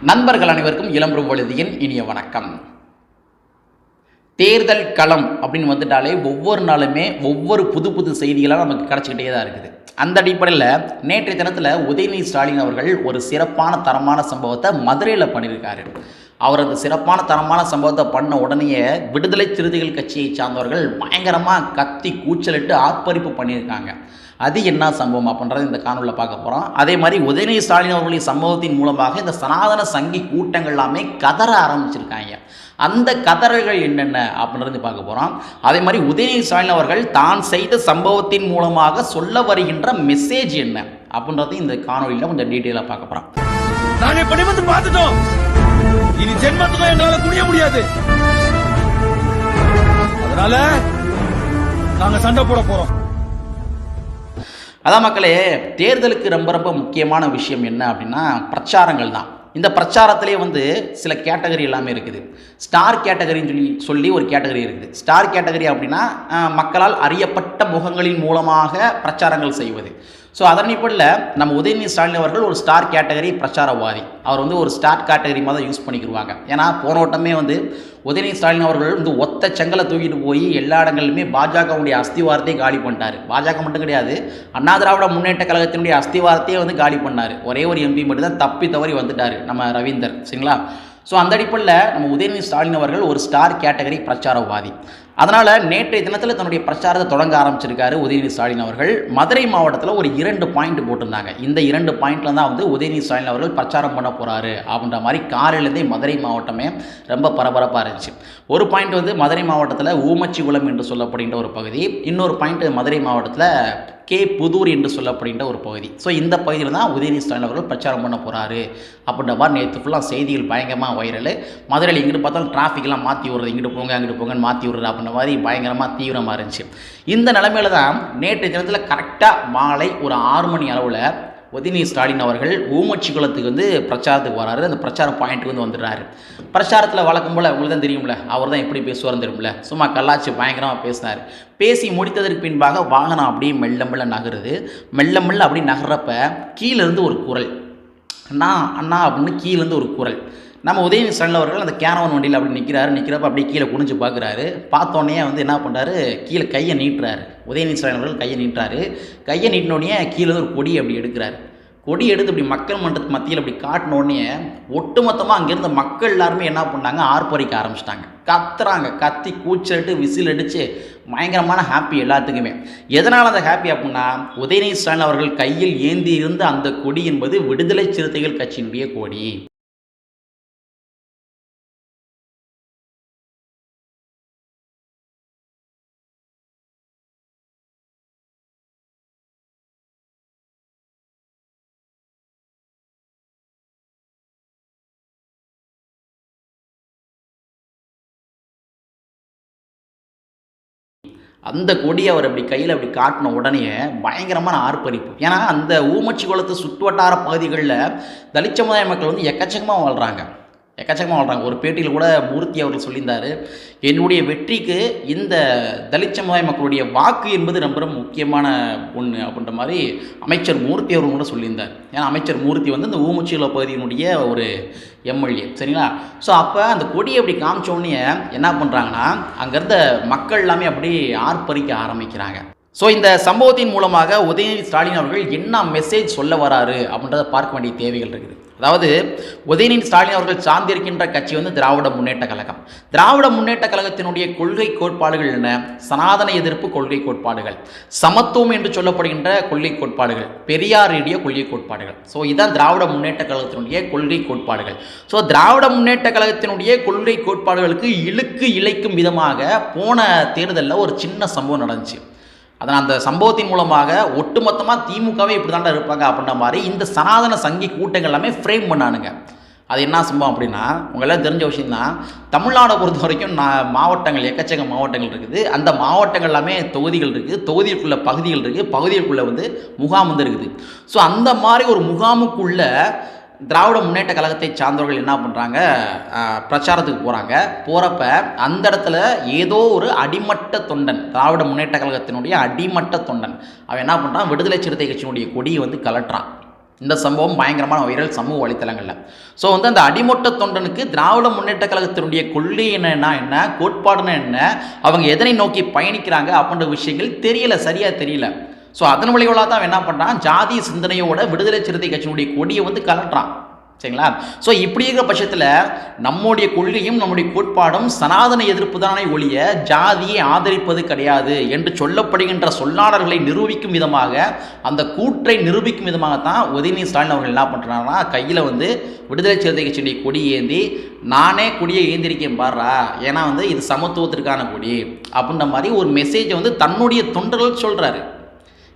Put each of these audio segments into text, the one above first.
நண்பர்கள் அனைவருக்கும் இளம்பரும் பொழுதியின் இனிய வணக்கம். தேர்தல் களம் அப்படின்னு வந்துட்டாலே ஒவ்வொரு நாளுமே ஒவ்வொரு புது புது செய்திகளாக நமக்கு கிடச்சிக்கிட்டே தான் இருக்குது. அந்த அடிப்படையில் நேற்றைய தினத்தில் உதயநிதி ஸ்டாலின் அவர்கள் ஒரு சிறப்பான தரமான சம்பவத்தை மதுரையில் பண்ணியிருக்காரு. அவர் அந்த சிறப்பான தரமான சம்பவத்தை பண்ண உடனேயே விடுதலை சிறுத்தைகள் கட்சியை சார்ந்தவர்கள் பயங்கரமாக கத்தி கூச்சலிட்டு ஆர்ப்பரிப்பு பண்ணியிருக்காங்க. அது என்ன சம்பவம் அப்படின்றது இந்த காணொலியில் பார்க்க போகிறோம் அதே மாதிரி உதயநிதி ஸ்டாலின் அவர்களின் சம்பவத்தின் மூலமாக இந்த சனாதன சங்கி கூட்டங்கள் எல்லாமே கதற ஆரம்பிச்சிருக்காங்க. அந்த கதறல்கள் என்னென்ன அப்படின்றது பார்க்க போகிறோம் அதே மாதிரி உதயநிதி ஸ்டாலின் அவர்கள் தான் செய்த சம்பவத்தின் மூலமாக சொல்ல வருகின்ற மெசேஜ் என்ன அப்படின்றது இந்த காணொலியில் கொஞ்சம் டீட்டெயிலாக பார்க்க போகிறோம் நாங்கள் இப்படி வந்து பார்த்துட்டோம். இனி ஜென்மத்துக்கும் எங்களால குனிய முடியாது. அதனால நாங்க சண்டை போட போறோம். அதான் மக்களே தேர்தலுக்கு ரொம்ப ரொம்ப முக்கியமான விஷயம் என்ன அப்படின்னா பிரச்சாரங்கள் தான். இந்த பிரச்சாரத்திலே வந்து சில கேட்டகரி எல்லாமே இருக்குது. ஸ்டார் கேட்டகரின்னு சொல்லி சொல்லி ஒரு கேட்டகரி இருக்குது. ஸ்டார் கேட்டகரி அப்படின்னா மக்களால் அறியப்பட்ட முகங்களின் மூலமாக பிரச்சாரங்கள் செய்வது. ஸோ அதன் அடிப்படையில் நம்ம உதயநிதி ஸ்டாலின் அவர்கள் ஒரு ஸ்டார் கேட்டகரி பிரச்சாரவாதி. அவர் வந்து ஒரு ஸ்டார் கேட்டகரி மாதிரி தான் யூஸ் பண்ணிக்கிடுவாங்க ஏன்னா போன ஓட்டமே வந்து உதயநிதி ஸ்டாலின் அவர்கள் வந்து ஒத்த செங்கலை தூக்கிட்டு போய் எல்லா இடங்களிலுமே பாஜகவுடைய அஸ்திவாரத்தையே காலி பண்ணிட்டார். பாஜக மட்டும் கிடையாது அண்ணா திராவிட முன்னேற்ற கழகத்தினுடைய அஸ்திவாரத்தையே வந்து காலி பண்ணார். ஒரே ஒரு எம்பி மட்டும் தான் தப்பி தவறி வந்துட்டார் நம்ம ரவீந்தர் சரிங்களா? ஸோ அந்த அடிப்படையில் நம்ம உதயநிதி ஸ்டாலின் அவர்கள் ஒரு ஸ்டார் கேட்டகரி பிரச்சாரவாதி. அதனால் நேற்றைய தினத்தில் தன்னுடைய பிரச்சாரத்தை தொடங்க ஆரம்பிச்சிருக்காரு உதயநிதி ஸ்டாலின் அவர்கள். மதுரை மாவட்டத்தில் ஒரு இரண்டு பாயிண்ட் போட்டிருந்தாங்க. இந்த இரண்டு பாயிண்ட்ல தான் வந்து உதயநிதி ஸ்டாலின் அவர்கள் பிரச்சாரம் பண்ண போகிறாரு அப்படின்ற மாதிரி காலையிலேருந்தே மதுரை மாவட்டமே ரொம்ப பரபரப்பாக இருந்துச்சு. ஒரு பாயிண்ட் வந்து மதுரை மாவட்டத்தில் ஊமச்சிகுளம் என்று சொல்லப்படுகின்ற ஒரு பகுதி இன்னொரு பாயிண்ட் மதுரை மாவட்டத்தில் கே புதூர் என்று சொல்லப்படுகின்ற ஒரு பகுதி. ஸோ இந்த பகுதியில் தான் உதயநிதி ஸ்டாலின் அவர்கள் பிரச்சாரம் பண்ண போகிறாரு அப்படின்ற மாதிரி நேற்று ஃபுல்லாக செய்திகள் பயங்கரமாக வைரல் மதுரையில் எங்கிட்டு பார்த்தாலும் டிராஃபிக்லாம் மாற்றி விடுறது இங்கிட்டு போங்க அங்கிட்டு போங்கன்னு மாற்றி விடுறது அந்த மாதிரி பயங்கரமாக தீவிரமாக இருந்துச்சு. இந்த நிலைமையில தான் நேற்று தினத்தில் கரெக்டாக மாலை ஒரு ஆறு மணி அளவில் உதயநிதி ஸ்டாலின் அவர்கள் ஊமச்சி குளத்துக்கு வந்து பிரச்சாரத்துக்கு வராரு. அந்த பிரச்சார பாயிண்ட்டுக்கு வந்து வந்துடுறாரு. பிரச்சாரத்தில் வழக்கம் போல் உங்களுக்கு தான் தெரியும்ல அவர் தான் எப்படி பேசுவார்னு தெரியும்ல. சும்மா கல்லாச்சி பயங்கரமாக பேசினார். பேசி முடித்ததற்கு பின்பாக வாகனம் அப்படியே மெல்ல மெல்ல நகருது. மெல்ல மெல்ல அப்படி நகர்றப்ப கீழேருந்து ஒரு குரல். அண்ணா அண்ணா அப்படின்னு கீழேருந்து ஒரு குரல். நம்ம உதயநிதி ஸ்டாலின் அவர்கள் அந்த கேனவன் வண்டியில் அப்படி நிற்கிறாரு நிற்கிறப்ப அப்படியே கீழே குனிஞ்சு பார்க்குறாரு பார்த்தோன்னே வந்து என்ன பண்ணுறாரு கீழே கையை நீட்டுறாரு. உதயநிதி ஸ்டாலின் அவர்கள் கையை நீட்டுறாரு. கையை நீட்டினோடனே கீழே ஒரு கொடி அப்படி எடுக்கிறாரு. கொடி எடுத்து இப்படி மக்கள் மன்றத்து மத்தியில் அப்படி காட்டினோடனே ஒட்டுமொத்தமாக அங்கேருந்த மக்கள் எல்லாருமே என்ன பண்ணாங்க? ஆர்ப்பரிக்க ஆரம்பிச்சிட்டாங்க. கத்துறாங்க. கத்தி கூச்சலிட்டு விசில் அடித்து பயங்கரமான ஹாப்பி எல்லாத்துக்குமே. எதனால் அந்த ஹாப்பி அப்படின்னா உதயநிதி ஸ்டாலின் அவர்கள் கையில் ஏந்தி இருந்த அந்த கொடி என்பது விடுதலை சிறுத்தைகள் கட்சியினுடைய கொடி. அந்த கொடியை அவர் அப்படி கையில் அப்படி காட்டின உடனே பயங்கரமான ஆர்ப்பரிப்பு. ஏன்னா அந்த ஊமச்சி குளத்து சுற்றுவட்டார பகுதிகளில் தலித் சமுதாய மக்கள் வந்து எக்கச்சக்கமாக வாழ்கிறாங்க எக்கச்சக்கமாக வாழ்கிறாங்க ஒரு பேட்டியில் கூட மூர்த்தி அவர்கள் சொல்லியிருந்தார் என்னுடைய வெற்றிக்கு இந்த தலித் சமுதாய மக்களுடைய வாக்கு என்பது ரொம்ப ரொம்ப முக்கியமான ஒன்று அப்படின்ற மாதிரி அமைச்சர் மூர்த்தி அவர்கள் கூட சொல்லியிருந்தார். ஏன்னா அமைச்சர் மூர்த்தி வந்து இந்த ஊமச்சிகுள பகுதியினுடைய ஒரு எம்எல்ஏ சரிங்களா? ஸோ அப்போ அந்த கொடியை அப்படி காமிச்சோடனே என்ன பண்ணுறாங்கன்னா அங்கேருந்த மக்கள் எல்லாமே அப்படி ஆர்ப்பரிக்க ஆரம்பிக்கிறாங்க. ஸோ இந்த சம்பவத்தின் மூலமாக உதயநிதி ஸ்டாலின் அவர்கள் என்ன மெசேஜ் சொல்ல வராரு அப்படின்றத பார்க்க வேண்டிய தேவைகள் இருக்குது. அதாவது உதயநிதி ஸ்டாலின் அவர்கள் சார்ந்திருக்கின்ற கட்சி வந்து திராவிட முன்னேற்ற கழகம். திராவிட முன்னேற்ற கழகத்தினுடைய கொள்கை கோட்பாடுகள் என்ன? சனாதன எதிர்ப்பு கொள்கை கோட்பாடுகள். சமத்துவம் என்று சொல்லப்படுகின்ற கொள்கை கோட்பாடுகள். பெரியாருடைய கொள்கை கோட்பாடுகள். ஸோ இதுதான் திராவிட முன்னேற்ற கழகத்தினுடைய கொள்கை கோட்பாடுகள். ஸோ திராவிட முன்னேற்ற கழகத்தினுடைய கொள்கை கோட்பாடுகளுக்கு இழுக்கு இழைக்கும் விதமாக போன தேர்தலில் ஒரு சின்ன சம்பவம் நடந்துச்சு. அதனால் அந்த சம்பவத்தின் மூலமாக ஒட்டுமொத்தமாக திமுகவே இப்படி தாண்டா இருப்பாங்க அப்படின்ற மாதிரி இந்த சனாதன சங்கி கூட்டங்கள் எல்லாமே ஃப்ரேம் பண்ணானுங்க. அது என்ன சம்பவம் அப்படின்னா உங்களெல்லாம் தெரிஞ்ச விஷயம்தான். தமிழ்நாடை பொறுத்த வரைக்கும் நான் மாவட்டங்கள் எக்கச்சக்க மாவட்டங்கள் இருக்குது. அந்த மாவட்டங்கள் எல்லாமே தொகுதிகள் இருக்குது. தொகுதிக்குள்ள பகுதிகள் இருக்குது. பகுதிகளுக்குள்ளே வந்து முகாம் வந்து இருக்குது. ஸோ அந்த மாதிரி ஒரு முகாமுக்குள்ளே திராவிட முன்னேற்ற கழகத்தை சார்ந்தவர்கள் என்ன பண்ணுறாங்க பிரச்சாரத்துக்கு போகிறாங்க போகிறப்ப அந்த இடத்துல ஏதோ ஒரு அடிமட்ட தொண்டன் திராவிட முன்னேற்ற கழகத்தினுடைய அடிமட்ட தொண்டன் அவன் என்ன பண்ணுறான் விடுதலை சிறுத்தை கட்சியினுடைய கொடியை வந்து கலட்டுறான் இந்த சம்பவம் பயங்கரமான வைரல் சமூக வலைத்தளங்களில். ஸோ வந்து அந்த அடிமொட்ட தொண்டனுக்கு திராவிட முன்னேற்ற கழகத்தினுடைய கொள்கை என்னன்னா என்ன கோட்பாடுன்னா என்ன அவங்க எதனை நோக்கி பயணிக்கிறாங்க அப்படின்ற விஷயங்கள் தெரியல சரியாக தெரியல. ஸோ அதன் விளைவுகளாக தான் என்ன பண்ணுறான் ஜாதி சிந்தனையோட விடுதலை சிறுத்தை கட்சியினுடைய கொடியை வந்து கலட்டுறான். சரிங்களா? ஸோ இப்படி இருக்கிற பட்சத்தில் நம்முடைய கொள்கையும் நம்முடைய கோட்பாடும் சனாதன எதிர்ப்பு தானே ஒழிய ஜாதியை ஆதரிப்பது கிடையாது என்று சொல்லப்படுகின்ற சொல்லாடல்களை நிரூபிக்கும் விதமாக அந்த கூற்றை நிரூபிக்கும் விதமாக தான் உதயநிதி ஸ்டாலின் அவர்கள் என்ன பண்ணுறாங்கன்னா கையில் வந்து விடுதலை சிறுத்தை கட்சியுடைய கொடி ஏந்தி நானே கொடியை ஏந்திருக்கேன் பாடுறா ஏன்னா வந்து இது சமத்துவத்திற்கான கொடி அப்படின்ற மாதிரி ஒரு மெசேஜை வந்து தன்னுடைய தொண்டர்கள் சொல்கிறாரு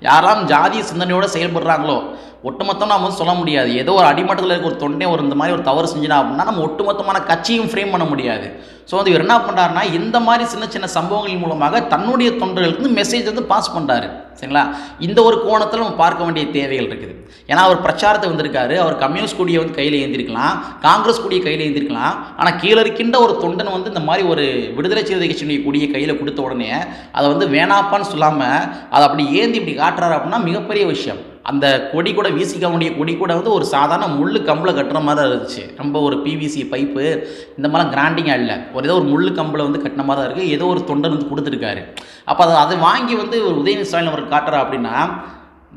யாரெல்லாம் ஜாதி சிந்தனையோடு செயல்படுறாங்களோ ஒட்டுமொத்தம் நாம் வந்து சொல்ல முடியாது. ஏதோ ஒரு அடிமட்டத்தில் இருக்க ஒரு தொண்டே ஒரு இந்த மாதிரி ஒரு தவறு செஞ்சினா அப்படின்னா நம்ம ஒட்டுமொத்தமான கட்சியும் ஃப்ரேம் பண்ண முடியாது. ஸோ வந்து இவர் என்ன பண்ணுறாருனா இந்த மாதிரி சின்ன சின்ன சம்பவங்கள் மூலமாக தன்னுடைய தொண்டர்களுக்கு வந்து மெசேஜ் வந்து பாஸ் பண்ணுறாரு சரிங்களா? இந்த ஒரு கோணத்தில் நம்ம பார்க்க வேண்டிய தேவைகள் இருக்குது. ஏன்னா அவர் பிரச்சாரத்தை வந்திருக்காரு. அவர் கம்யூனிஸ்ட் கொடியை வந்து கையில் ஏந்திருக்கலாம். காங்கிரஸ் கொடியை கையில் ஏந்திருக்கலாம். ஆனால் கீழே இருக்கின்ற ஒரு தொண்டன் வந்து இந்த மாதிரி ஒரு விடுதலை சிறுத்தை கட்சியினுடைய கொடியை கையில் கொடுத்த உடனே அதை வந்து வேணாப்பான்னு சொல்லாமல் அதை அப்படி ஏந்தி இப்படி காட்டுறாரு அப்படின்னா மிகப்பெரிய விஷயம். அந்த கொடி கூட வீசிக்க கொடி கூட வந்து ஒரு சாதாரண முள் கம்பில் கட்டுற மாதிரி தான் இருந்துச்சு. ரொம்ப ஒரு பிவிசி பைப்பு இந்த மாதிரிலாம் கிராண்டிங்காக இல்லை. ஒரு ஏதோ ஒரு முள்ளு கம்பில் வந்து கட்டின மாதிரி தான் இருக்குது ஏதோ ஒரு தொண்டர் வந்து கொடுத்துருக்காரு. அப்போ அதை அதை வாங்கி வந்து ஒரு உதயநிதி ஸ்டாலின் அவர் காட்டுறா அப்படின்னா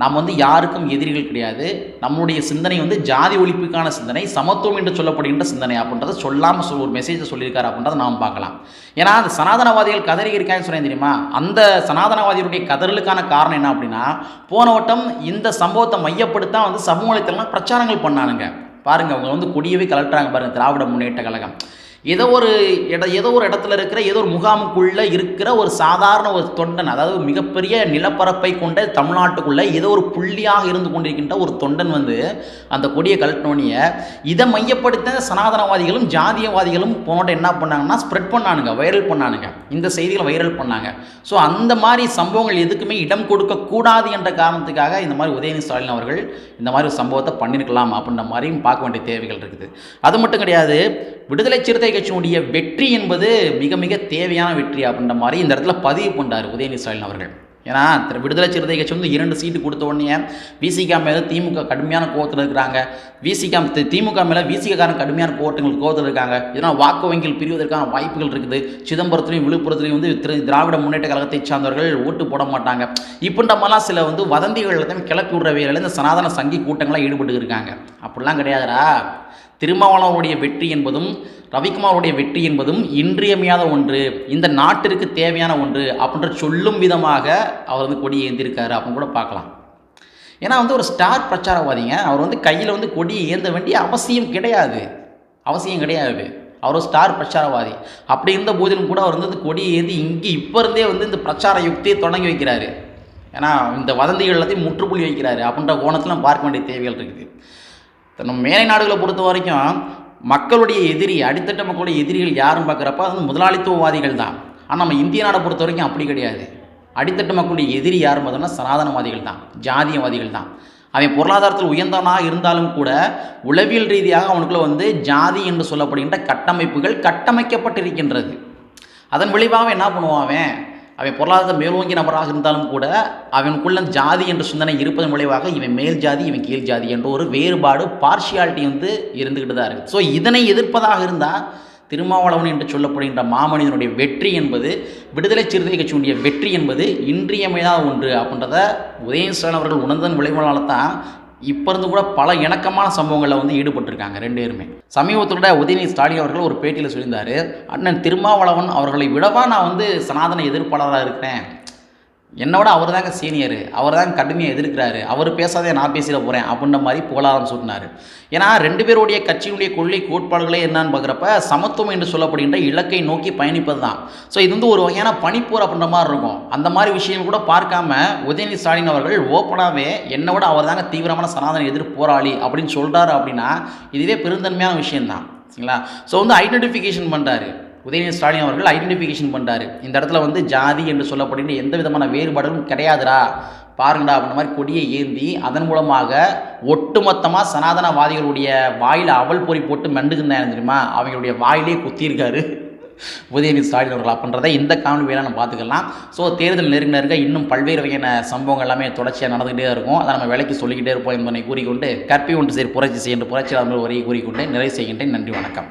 நாம் வந்து யாருக்கும் எதிரிகள் கிடையாது. நம்மளுடைய சிந்தனை வந்து ஜாதி ஒழிப்புக்கான சிந்தனை சமத்துவம் என்று சொல்லப்படுகின்ற சிந்தனை அப்படின்றத சொல்லாமல் சொல் ஒரு மெசேஜை சொல்லியிருக்காரு அப்படின்றத நாம் பார்க்கலாம். ஏன்னா அந்த சனாதனவாதிகள் கதறி இருக்காங்கன்னு சொன்னேன் தெரியுமா? அந்த சனாதனவாதிகளுடைய கதறலுக்கான காரணம் என்ன அப்படின்னா போன வட்டம் இந்த சம்பவத்தை மையப்படுத்தா வந்து சமூக பிரச்சாரங்கள் பண்ணானுங்க. பாருங்கள் அவங்க வந்து கொடியவே கலட்டுறாங்க பாருங்க திராவிட முன்னேற்ற கழகம். ஏதோ ஒரு இட ஏதோ ஒரு இடத்துல இருக்கிற ஏதோ ஒரு முகாமுக்குள்ளே இருக்கிற ஒரு சாதாரண ஒரு தொண்டன் அதாவது மிகப்பெரிய நிலப்பரப்பை கொண்ட தமிழ்நாட்டுக்குள்ளே ஏதோ ஒரு புள்ளியாக இருந்து கொண்டிருக்கின்ற ஒரு தொண்டன் வந்து அந்த கொடியை கழட்டினோனிய இதை மையப்படுத்த சனாதனவாதிகளும் ஜாதியவாதிகளும் போன்ற என்ன பண்ணாங்கன்னா ஸ்ப்ரெட் பண்ணானுங்க வைரல் பண்ணானுங்க. இந்த செய்திகளை வைரல் பண்ணாங்க. ஸோ அந்த மாதிரி சம்பவங்கள் எதுக்குமே இடம் கொடுக்கக்கூடாது என்ற காரணத்துக்காக இந்த மாதிரி உதயநிதி ஸ்டாலின் அவர்கள் இந்த மாதிரி ஒரு சம்பவத்தை பண்ணியிருக்கலாம் அப்படின்ற மாதிரியும் பார்க்க வேண்டிய தேவைகள் இருக்குது. அது மட்டும் கிடையாது விடுதலை சிறுத்தை கட்சியினுடைய வெற்றி என்பது மிக மிக தேவையான வெற்றி அப்படின்ற மாதிரி இந்த இடத்துல பதிவு பண்ணார் உதயநிதி ஸ்டாலின் அவர்கள். ஏன்னா திரு விடுதலை சிறுத்தை கட்சி வந்து இரண்டு சீட்டு கொடுத்த உடனே விசிகா மேலே திமுக கடுமையான கோவத்தில் இருக்கிறாங்க. விசிகா திமுக மேலே விசிகாரன் கடுமையான கோட்டங்கள் கோவத்தில் இருக்காங்க. இதனால் வாக்கு வங்கிகள் பிரிவதற்கான வாய்ப்புகள் இருக்குது. சிதம்பரத்துலையும் விழுப்புரத்துலையும் வந்து திரு திராவிட முன்னேற்ற கழகத்தை சார்ந்தவர்கள் ஓட்டு போட மாட்டாங்க. இப்படின்ற மாதிரிலாம் சில வந்து வதந்திகள் எல்லாத்தையும் கிளப்பி விடுற வேலையில் இந்த சனாதன சங்கி கூட்டங்களாக ஈடுபட்டு இருக்காங்க. அப்படிலாம் கிடையாதுடா. திருமாவளவனுடைய வெற்றி என்பதும் ரவிக்குமாருடைய வெற்றி என்பதும் இன்றியமையாத ஒன்று இந்த நாட்டிற்கு தேவையான ஒன்று அப்படின்ற சொல்லும் விதமாக அவர் வந்து கொடி ஏந்திருக்காரு அப்படின்னு கூட பார்க்கலாம். ஏன்னா வந்து ஒரு ஸ்டார் பிரச்சாரவாதிங்க அவர் வந்து கையில் வந்து கொடி ஏந்த வேண்டிய அவசியம் கிடையாது. அவசியம் கிடையாது. அவர் ஒரு ஸ்டார் பிரச்சாரவாதி. அப்படி இருந்த போதிலும் கூட அவர் வந்து இந்த கொடி ஏந்தி இங்கே இப்போ இருந்தே வந்து இந்த பிரச்சார யுக்தியை தொடங்கி வைக்கிறாரு. ஏன்னா இந்த வதந்திகள் எல்லாத்தையும் முற்றுப்புள்ளி வைக்கிறாரு அப்படின்ற கோணத்தில் பார்க்க வேண்டிய தேவைகள் இருக்குது. நம்ம மேலை நாடுகளை பொறுத்த வரைக்கும் மக்களுடைய எதிரி அடித்தட்ட மக்களுடைய எதிரிகள் யாருன்னு பார்க்குறப்ப அது வந்து முதலாளித்துவவாதிகள் தான். ஆனால் நம்ம இந்திய நாடை பொறுத்த வரைக்கும் அப்படி கிடையாது. அடித்தட்டு மக்களுடைய எதிரி யாரும் பார்த்தோம்னா சனாதனவாதிகள் தான் ஜாதியவாதிகள் தான். அவன் பொருளாதாரத்தில் உயர்ந்தவனாக இருந்தாலும் கூட உளவியல் ரீதியாக அவனுக்குள்ள வந்து ஜாதி என்று சொல்லப்படுகின்ற கட்டமைப்புகள் கட்டமைக்கப்பட்டிருக்கின்றது. அதன் விளைவாக அவன் என்ன பண்ணுவான் அவன்? அவன் பொருளாதாரத்தை மேலோங்கிய நபராக இருந்தாலும் கூட அவனுக்குள்ள ஜாதி என்ற சிந்தனை இருப்பதன் விளைவாக இவன் மேல் ஜாதி இவன் கீழ் ஜாதி என்ற ஒரு வேறுபாடு பார்ஷியாலிட்டி வந்து இருந்துக்கிட்டு தான் இருக்குது ஸோ இதனை எதிர்ப்பதாக இருந்தால் திருமாவளவன் என்று சொல்லப்படுகின்ற மாமனிதனுடைய வெற்றி என்பது விடுதலை சிறுத்தை கட்சியினுடைய வெற்றி என்பது இன்றியமையாத ஒன்று. அப்படின்றத உதயநிதி அவர்கள் உணர்ந்தன் விளைவுனால தான் இப்போ இருந்து கூட பல இணக்கமான சம்பவங்களில் வந்து ஈடுபட்டிருக்காங்க ரெண்டு பேருமே. சமீபத்தோட உதயநிதி ஸ்டாலின் அவர்கள் ஒரு பேட்டியில் சொல்லியிருந்தார் அண்ணன் திருமாவளவன் அவர்களை விடவா நான் வந்து சனாதன எதிர்ப்பாளராக இருக்கிறேன்? என்னோட அவர் தாங்க சீனியர். அவர் தான் கடுமையாக எதிர்க்கிறாரு. அவர் பேசாதே நான் பேசிட போகிறேன் அப்படின்ற மாதிரி புகழாரம் சூட்டினார். ஏன்னா ரெண்டு பேருடைய கட்சியினுடைய கொள்கை கோட்பாடுகளே என்னன்னு பார்க்குறப்ப சமத்துவம் என்று சொல்லப்படுகின்ற இலக்கை நோக்கி பயணிப்பது தான் ஸோ இது வந்து ஒரு வகையான பனிப்போர் அப்படின்ற மாதிரி இருக்கும். அந்த மாதிரி விஷயம் கூட பார்க்காம உதயநிதி ஸ்டாலின் அவர்கள் ஓப்பனாகவே என்னை விட அவர் தாங்க தீவிரமான சனாதன எதிர் போராளி அப்படின்னு சொல்கிறாரு அப்படின்னா இதுவே பெருந்தன்மையான விஷயம்தான். சரிங்களா? ஸோ வந்து ஐடென்டிஃபிகேஷன் பண்ணுறாரு உதயநிதி ஸ்டாலின் அவர்கள் ஐடென்டிஃபிகேஷன் பண்ணுறாரு இந்த இடத்துல வந்து ஜாதி என்று சொல்லப்படுகின்ற எந்த விதமான வேறுபாடுகளும் கிடையாதுடா. பாருங்கடா அப்படின்ற மாதிரி கொடியை ஏந்தி அதன் மூலமாக ஒட்டுமொத்தமாக சனாதனவாதிகளுடைய வாயில் அவல் பொறி போட்டு மெண்டுக்குந்தாங்க தெரியுமா? அவங்களுடைய வாயிலே குத்தியிருக்காரு உதயநிதி ஸ்டாலின் அவர்கள். அப்படின்றத இந்த காணொலி வேலை நம்ம பார்த்துக்கலாம். ஸோ தேர்தல் நெருங்க நெருங்க இன்னும் பல்வேறு வகையான சம்பவங்கள் எல்லாமே தொடர்ச்சியாக நடந்துகிட்டே இருக்கும். அதை நம்ம விலைக்கு சொல்லிக்கிட்டே இருப்போம் என்பதை கூறிக்கொண்டு கற்பி ஒன்று சரி புரட்சி செய்கின்ற புரட்சியாளர் வரையை கூறிக்கொண்டு நிறைவு செய்கின்றேன். நன்றி வணக்கம்.